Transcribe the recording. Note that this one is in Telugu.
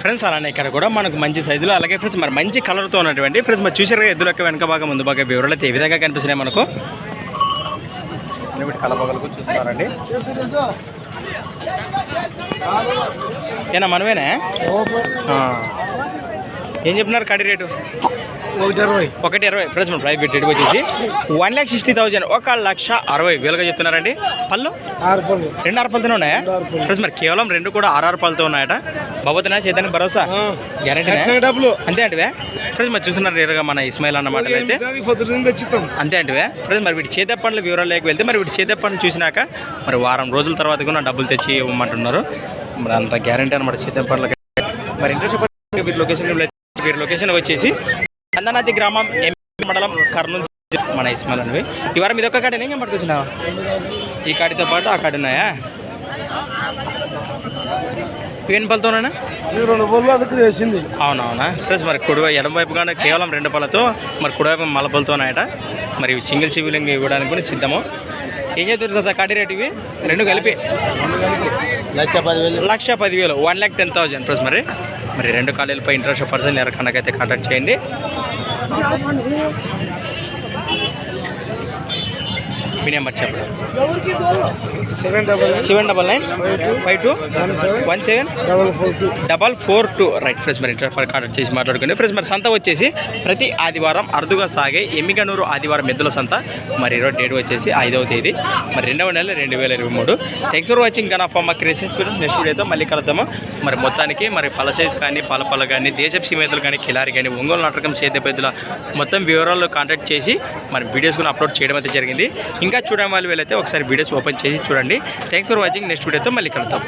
ఫ్రెండ్స్ అలానే ఇక్కడ కూడా మనకు మంచి సైజులో అలాగే ఫ్రెండ్స్ మరి మంచి కలర్తో ఉన్నటువంటి ఫ్రెండ్స్ మరి చూసారుగా ఎద్దుల యొక్క వెనక భాగం ముందు భాగం వివరాలు అయితే ఏ విధంగా కనిపిస్తున్నాయి మనకు. కలపగలకు చూస్తున్నారండి. ఏనా మనమేనా. ఏం చెప్పినారు కడి రేటు? ఒకటి అరవై. ఒకటి ఇరవై ఫ్రెండ్స్ మన ప్రైస్ రేట్ వచ్చేసి వన్ ల్యాక్ సిక్స్టీ థౌసండ్ ఒక లక్ష అరవై వేలుగా చెప్తున్నారండి. పళ్ళు? ఆరు పళ్ళు. రెండు ఆరు పళ్ళతోనే ఉన్నాయా? ఫ్రెండ్స్ మరి కేవలం రెండు కూడా ఆరు పళ్ళతో ఉన్నాయట. బాబోతున్నా చేద్దానికి భరోసా? గ్యారెంటీ డబ్బులు. అంతే అంటివే? ఫ్రెండ్స్ మరి చూస్తున్నారు నేరుగా మన ఇస్మాయిల్ అన్నమాట అయితే. అంతే అంటివే? ఫ్రెండ్స్ మరి వీటి చేతే వివరాలు లేక వెళ్తే మరి వీటి చేతే పండ్లు చూసినాక మరి వారం రోజుల తర్వాత కూడా డబ్బులు తెచ్చి ఇవ్వమంటున్నారు. మరి అంత గ్యారంటీ అనమాట చేతే పండ్లకి మరి ఇంట్రెస్ట్ వీరి లొకేషన్ వీరి లొకేషన్ వచ్చేసి అందనాతి గ్రామం ఎంపీ మండలం కర్నూలు మన ఇస్మాయిల్ అనేవి ఈ వారం ఇది ఒక్క కాడనే? ఏం పట్టుకొచ్చినావా? ఈ కాడితో పాటు ఆ కాడి ఉన్నాయా? ఇవేం పళ్ళతోనేనా ఈ రెండు పళ్ళు అందుకు చేసింది అవునవునా? ప్లస్ మరి కుడి ఎడమ వైపుగానే కేవలం రెండు పళ్ళతో మరి కుడివైపు మలపలతోనాయట మరి ఇవి సింగిల్ సివిలింగ్ ఇవ్వడానికి కూడా సిద్ధము. ఏం చేస్తుంది కాటి రేట్ ఇవి? రెండు కలిపి. లక్ష పదివేలు. లక్ష పదివేలు. One lakh ten thousand plus మరి. మరి రెండు కాలేజీలపై ఇంట్రెస్ట్ పర్సన్ ఎవరికైతే కాంటాక్ట్ చేయండి. మీ నెంబర్ చెప్పండి. Seven double seven double nine five two one seven one seven double four two double four two. Right friends మరి ఇంటర్ కాంటాక్ట్ చేసి మాట్లాడుకోండి. ఫ్రెండ్స్ మరి సంత వచ్చేసి ప్రతి ఆదివారం అరుదుగా సాగే ఎమ్మిగనూరు ఆదివారం ఎద్దుల సంత. మరి ఈరోజు డేట్ వచ్చేసి ఐదవ తేదీ. మరి రెండవ నెల రెండు వేల ఇరవై మూడు. Thanks for watching gun of మా క్రియేషన్స్ గురించి నెక్స్ట్ వీడియోతో మళ్ళీ కలుద్దాము. మరి మొత్తానికి మరి పల సైజ్ కానీ పల పల కానీ దేశపు సీమేతలు కానీ కిలారి కానీ ఒంగోలు నాటకం సేద్యపెద్దుల మొత్తం వివరాలు కాంటాక్ట్ చేసి మరి వీడియోస్ కూడా అప్లోడ్ చేయడం అయితే జరిగింది. ఇంకా చూడడం వాళ్ళు వీళ్ళైతే ఒకసారి వీడియోస్ ఓపెన్ చేసి చూడండి. థ్యాంక్స్ ఫర్ వాచింగ్ నెక్స్ట్ వీడియోతో మళ్ళీ కలుద్దాం.